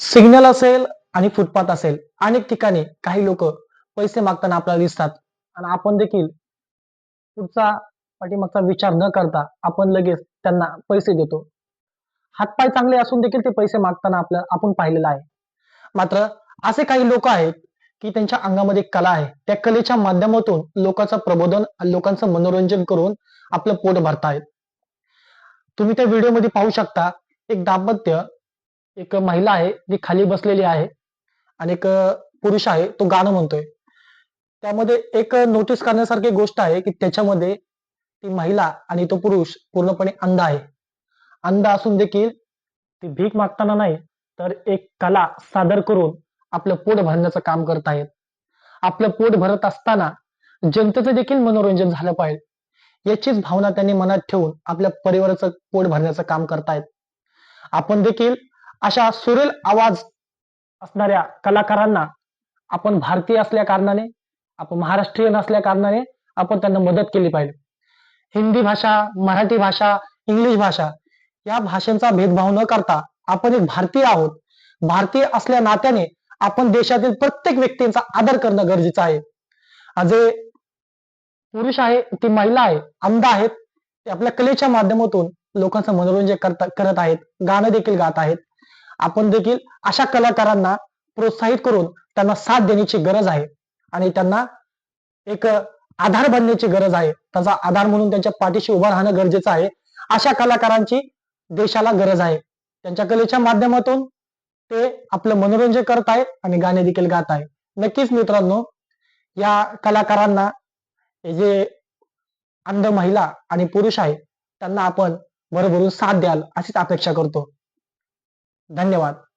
Signal असेल आणि footpath असेल. अनेक ठिकाणी काही लोक पैसे मागताना आपल्याला दिसतात. आणि आपण देखील पुढचा पाठीमागचा विचार न करता आपण लगेच त्यांना पैसे देतो. हातपाय चांगले असून देखील ते पैसे मागताना आपल्या आपण पाहिलेलं आहे. मात्र असे काही लोक आहेत की त्यांच्या अंगामध्ये कला आहे. त्या कलेच्या माध्यमातून लोकांचं प्रबोधन लोकांचं मनोरंजन करून आपलं पोट भरतायत. तुम्ही त्या व्हिडिओमध्ये पाहू शकता एक दाम्पत्य एक महिला आहे जी खाली बसलेली आहे आणि एक पुरुष आहे तो गाणं म्हणतोय. त्यामध्ये एक नोटीस करण्यासारखी गोष्ट आहे की त्याच्यामध्ये ती महिला आणि तो पुरुष पूर्णपणे अंध आहे. अंध असून देखील ती भीक मागताना नाही तर एक कला सादर करून आपलं पोट भरण्याचं काम करत आहेत. आपलं पोट भरत असताना जनतेचं देखील मनोरंजन झालं पाहिजे. याचीच भावना त्यांनी मनात ठेवून आपल्या परिवाराचं पोट भरण्याचं काम करतायत. आपण देखील अशा सुरेल आवाज असणाऱ्या कलाकारांना आपण भारतीय असल्या कारणाने आपण महाराष्ट्रीयन असल्या कारणाने आपण त्यांना मदत केली पाहिजे. हिंदी भाषा मराठी भाषा इंग्लिश भाषा या भाषांचा भेदभाव न करता आपण एक भारतीय आहोत. भारतीय असल्या नात्याने आपण देशातील प्रत्येक व्यक्तींचा आदर करणं गरजेचं आहे. जे पुरुष आहे ती महिला आहे अंध आहेत ते आपल्या कलेच्या माध्यमातून लोकांचं मनोरंजन करत आहेत गाणं देखील गात आहेत. आपण देखील अशा कलाकारांना प्रोत्साहित करून त्यांना साथ देण्याची गरज आहे. आणि त्यांना एक आधार बनण्याची गरज आहे. त्याचा आधार म्हणून त्यांच्या पाठीशी उभं राहणं गरजेचं आहे. अशा कलाकारांची देशाला गरज आहे. त्यांच्या कलेच्या माध्यमातून ते आपलं मनोरंजन करत आहेत आणि गाणे देखील गात आहेत. नक्कीच मित्रांनो या कलाकारांना हे जे अंध महिला आणि पुरुष आहे त्यांना आपण भरभरून साथ द्याल अशीच अपेक्षा करतो. धन्यवाद.